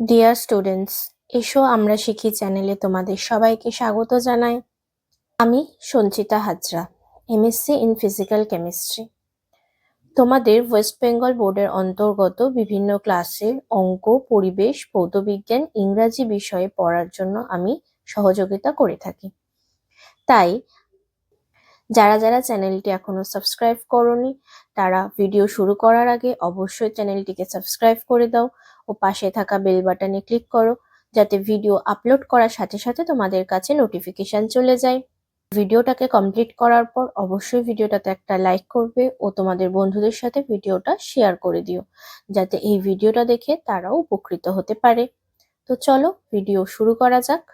Dear students এসো আমরা শিখি চ্যানেলে তোমাদের সবাইকে স্বাগত জানাই। আমি Sanchita Hazra MSc in physical chemistry তোমাদের ওয়েস্ট বেঙ্গল বোর্ডের অন্তর্গত বিভিন্ন ক্লাসের অঙ্ক, পরিবেশ, ভৌতবিজ্ঞান, ইংরাজি বিষয়ে পড়ার জন্য আমি সহযোগিতা করে থাকি। তাই যারা যারা চ্যানেলটি এখনও সাবস্ক্রাইব করনি, তারা ভিডিও শুরু করার আগে অবশ্যই চ্যানেলটিকে সাবস্ক্রাইব করে দাও ও পাশে থাকা বেল বাটনে ক্লিক করো যাতে ভিডিও আপলোড করার সাথে সাথে তোমাদের কাছে নোটিফিকেশন চলে যায়। ভিডিওটাকে কমপ্লিট করার পর অবশ্যই ভিডিওটাতে একটা লাইক করবে ও তোমাদের বন্ধুদের সাথে ভিডিওটা শেয়ার করে দিও, যাতে এই ভিডিওটা দেখে তারাও উপকৃত হতে পারে। তো চলো, ভিডিও শুরু করা যাক।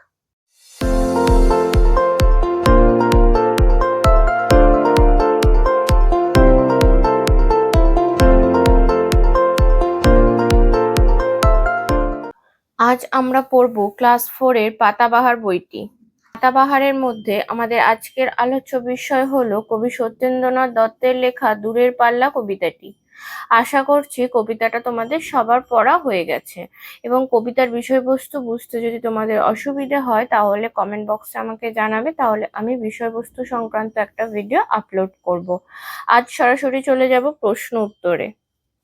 আজ আমরা পড়ব ক্লাস ফোরের পাতাবাহার বইটি। পাতাবাহারের মধ্যে আমাদের আজকের আলোচ্য বিষয় হল কবি সত্যেন্দ্রনাথ দত্তের লেখা দূরের পাল্লা কবিতাটি। আশা করছি কবিতাটা তোমাদের সবার পড়া হয়ে গেছে এবং কবিতার বিষয়বস্তু বুঝতে যদি তোমাদের অসুবিধা হয় তাহলে কমেন্ট বক্সে আমাকে জানাবে, তাহলে আমি বিষয়বস্তু সংক্রান্ত একটা ভিডিও আপলোড করব। আজ সরাসরি চলে যাব প্রশ্ন উত্তরে।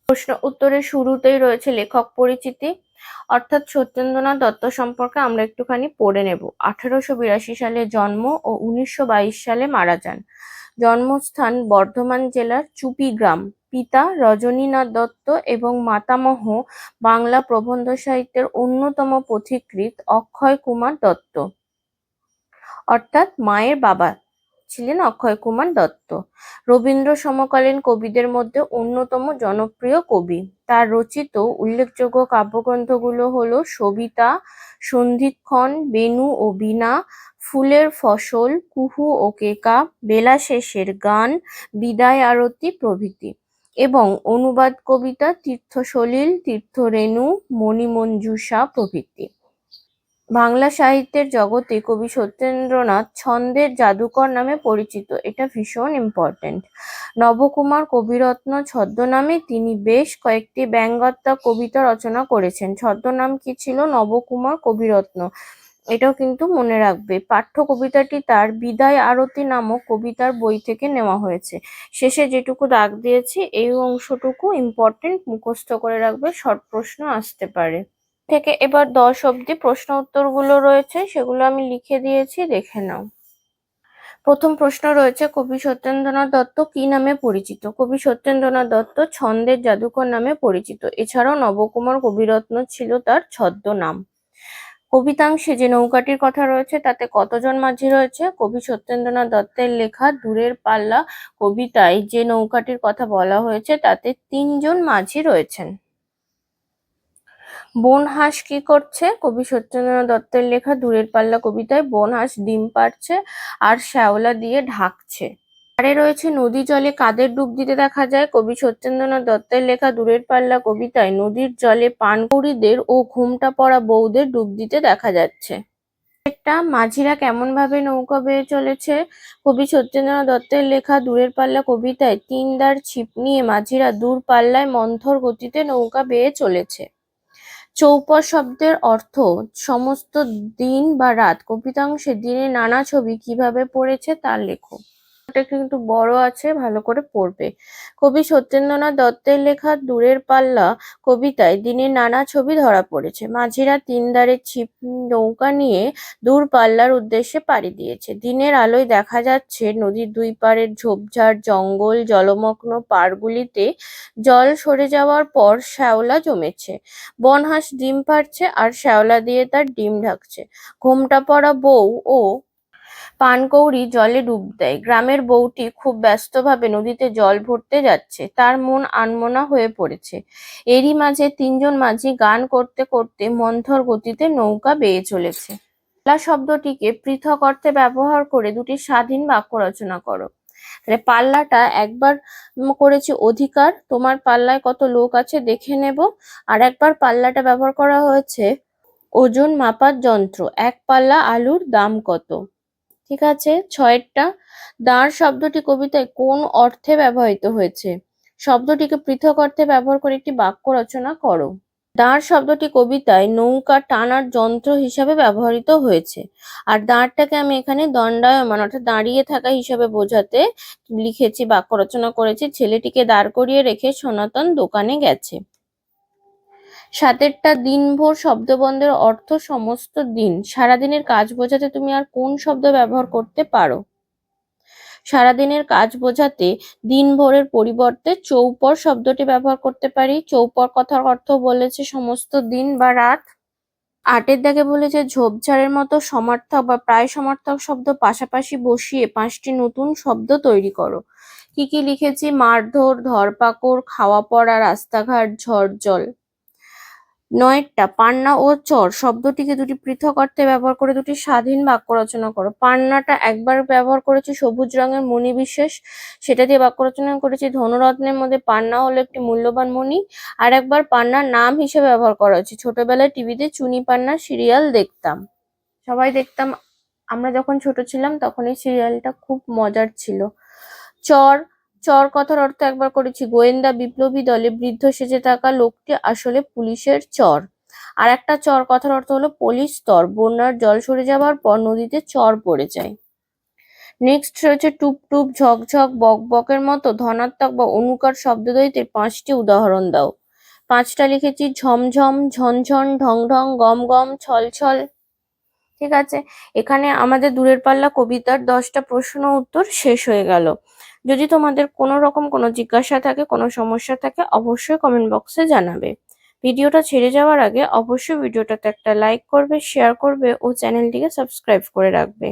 প্রশ্ন উত্তরের শুরুতেই রয়েছে লেখক পরিচিতি। অর্থাৎ সত্যেন্দ্রনাথ দত্ত সম্পর্কে আমরা একটুখানি পড়ে নেব। আঠারোশো বিরাশি সালে জন্ম ও উনিশশো বাইশ সালে মারা যান। জন্মস্থান বর্ধমান জেলার চুপি গ্রাম। পিতা রজনীনাথ দত্ত এবং মাতামহ বাংলা প্রবন্ধ সাহিত্যের অন্যতম পথিকৃত অক্ষয় কুমার দত্ত। অর্থাৎ মায়ের বাবা ছিলেন অক্ষয় কুমার দত্ত। রবীন্দ্র সমকালীন কবিদের মধ্যে অন্যতম জনপ্রিয় কবি। তার রচিত উল্লেখযোগ্য কাব্যগ্রন্থগুলো হলো সবিতা, সন্ধিক্ষণ বেণু ও বীণা, ফুলের ফসল, কুহু ও কেকা, বেলা শেষের গান, বিদায় আরতি প্রভৃতি এবং অনুবাদ কবিতা তীর্থসলিল, তীর্থরেণু, মণিমঞ্জুষা প্রভৃতি। বাংলা সাহিত্যের জগতে কবি সত্যেন্দ্রনাথ ছন্দের জাদুকর নামে পরিচিত। এটা ভীষণ ইম্পর্টেন্ট নবকুমার কবিরত্ন ছদ্মনামে তিনি বেশ কয়েকটি ব্যঙ্গাত্মক কবিতা রচনা করেছেন। ছদ্মনাম কি ছিল? নবকুমার কবিরত্ন। এটাও কিন্তু মনে রাখবে। পাঠ্য কবিতাটি তার বিদায় আরতি নামক কবিতার বই থেকে নেওয়া হয়েছে। শেষে যেটুকু দাগ দিয়েছি, এই অংশটুকু ইম্পর্টেন্ট মুখস্থ করে রাখবে। শর্ট প্রশ্ন আসতে পারে। থেকে এবার দশ অব্দি প্রশ্ন উত্তরগুলো রয়েছে, সেগুলো আমি লিখে দিয়েছি, দেখে নাও। প্রথম প্রশ্ন রয়েছে, কবি সত্যেন্দ্রনাথ দত্ত কি নামে পরিচিত? কবি সত্যেন্দ্রনাথ দত্ত ছন্দের জাদুকর নামে পরিচিত। এছাড়াও নবকুমার কবিরত্ন ছিল তার ছদ্মনাম। কবিতাংশে যে নৌকাটির কথা রয়েছে, তাতে কতজন মাঝি রয়েছে? কবি সত্যেন্দ্রনাথ দত্তের লেখা দূরের পাল্লা কবিতায় যে নৌকাটির কথা বলা হয়েছে, তাতে তিনজন মাঝি রয়েছেন। বন হাঁস কি করছে? কবি সত্যেন্দ্রনাথ দত্তের লেখা দূরের পাল্লা কবিতায় বন হাঁস ডিম পাড়ছে আর শ্যাওলা দিয়ে ঢাকছে। পাড়ে রয়েছে নদী জলে কাদের ডুব দিতে দেখা যায়? কবি সত্যেন্দ্রনাথ দত্তের লেখা দূরের পাল্লা কবিতায় নদীর জলে পানকৌড়িদের ও ঘুমটা পড়া বউদের ডুব দিতে দেখা যাচ্ছে। একটা মাঝিরা কেমন ভাবে নৌকা বেয়ে চলেছে? কবি সত্যেন্দ্রনাথ দত্তের লেখা দূরের পাল্লা কবিতায় তিন দার ছিপ নিয়ে মাঝিরা দূর পাল্লায় মন্থর গতিতে নৌকা বেয়ে চলেছে। চৌপর শব্দের অর্থ সমস্ত দিন বা রাত। কবিতাংশে দিনের নানা ছবি কীভাবে পড়েছে তার লেখো। এটা কিন্তু বড় আছে, ভালো করে পড়বে। কবি সত্যেন্দ্রনাথ দত্তের লেখা দূরের পাল্লা কবিতায় দিনের নানা ছবি ধরা পড়েছে। মাঝিরা তিন ধারে ছিপ, নৌকা নিয়ে দূর পাল্লার উদ্দেশ্যে পাড়ি দিয়েছে। দিনের আলোয় দেখা যাচ্ছে নদীর দুই পাড়ের ঝোপঝাড়, জঙ্গল, জলমগ্ন পাড়গুলিতে জল সরে যাওয়ার পর শ্যাওলা জমেছে। বনহাঁস ডিম পাড়ছে আর শ্যাওলা দিয়ে তার ডিম ঢাকছে। ঘোমটা পড়া বউ ও পানকৌড়ি জলে ডুব দেয়। গ্রামের বউটি খুব ব্যস্তভাবে নদীতে জল ভরতে যাচ্ছে। তার মন আনমনা হয়ে পড়েছে। এরই মাঝে তিনজন মাঝি গান করতে করতে মন্থর গতিতে নৌকা বেয়ে চলেছে। পাল্লা শব্দটিকে পৃথক অর্থে ব্যবহার করে দুটি স্বাধীন বাক্য রচনা করো। তাহলে পাল্লাটা একবার করেছি অধিকার, তোমার পাল্লায় কত লোক আছে দেখে নেব। আর একবার পাল্লাটা ব্যবহার করা হয়েছে, ওজন মাপার যন্ত্র, এক পাল্লা আলুর দাম কত? ঠিক আছে? ছয়েরটা দাঁড় শব্দটি কবিতায় কোন অর্থে ব্যবহৃত হয়েছে? শব্দটিকে পৃথক অর্থে ব্যবহার করে একটি বাক্য রচনা করো। দাঁড় শব্দটি কবিতায় নৌকা টানার যন্ত্র হিসাবে ব্যবহৃত হয়েছে। আর দাঁড়টাকে আমি এখানে দণ্ডায়মান, অর্থাৎ দাঁড়িয়ে থাকা হিসাবে বোঝাতে লিখেছি, বাক্য রচনা করেছি। ছেলেটিকে দাঁড় করিয়ে রেখে সনাতন দোকানে গেছে। সাতেরটা দিনভর শব্দবন্ধের অর্থ সমস্ত দিন। সারাদিনের কাজ বোঝাতে তুমি আর কোন শব্দ ব্যবহার করতে পারো? সারাদিনের কাজ বোঝাতে দিনভরের পরিবর্তে চৌপর শব্দটি ব্যবহার করতে পারি। চৌপর কথার অর্থ বলেছে সমস্ত দিন বা রাত। আটের দাগে বলেছে ঝোপঝাড়ের মতো সমার্থক বা প্রায় সমার্থক শব্দ পাশাপাশি বসিয়ে পাঁচটি নতুন শব্দ তৈরি করো। কি কি লিখেছি? মারধর, ধরপাকড় খাওয়া পড়া রাস্তাঘাট, ঝড়, জল। নয়েরটা পান্না ও চর শব্দটিকে দুটি পৃথক অর্থে ব্যবহার করে দুটি স্বাধীন বাক্য রচনা করো। পান্নাটা একবার ব্যবহার করেছি সবুজ রঙের মণি বিশেষ, সেটা দিয়ে বাক্য রচনা করেছি ধনুরত্নের মধ্যে পান্না হলো একটি মূল্যবান মণি, আর একবার পান্নার নাম হিসেবে ব্যবহার করা হয়েছে। ছোটবেলায় টিভিতে চুনি পান্নার সিরিয়াল দেখতাম। সবাই দেখতাম, আমরা যখন ছোট ছিলাম তখন এই সিরিয়ালটা খুব মজার ছিল। চর চর কথার অর্থ একবার করেছি। গোয়েন্দা বিপ্লবী দলে বৃদ্ধ সেজে থাকা লোকটি আসলে পুলিশের চর। আর একটা চর কথার অর্থ হলো পলিশ স্তর। বন্যার জল সরে যাওয়ার পর নদীতে চর পড়ে যায়। নেক্সট রয়েছে টুপ টুপ ঝকঝক বক বকের মতো ধনাত্মক বা অনুকার শব্দদ্বৈতের পাঁচটি উদাহরণ দাও। পাঁচটা লিখেছি ঝমঝম ঝনঝন ঢং ঢং, গম গম, ছল ছল। ঠিক আছে? এখানে আমাদের দূরের পাল্লা কবিতার দশটা প্রশ্ন উত্তর শেষ হয়ে গেল। যদি তোমাদের কোনো রকম কোনো জিজ্ঞাসা থাকে, কোনো সমস্যা থাকে, অবশ্যই কমেন্ট বক্সে জানাবে। ভিডিওটা ছেড়ে যাওয়ার আগে অবশ্যই ভিডিওটাতে একটা লাইক করবে শেয়ার করবে ও চ্যানেলটিকে সাবস্ক্রাইব করে রাখবে।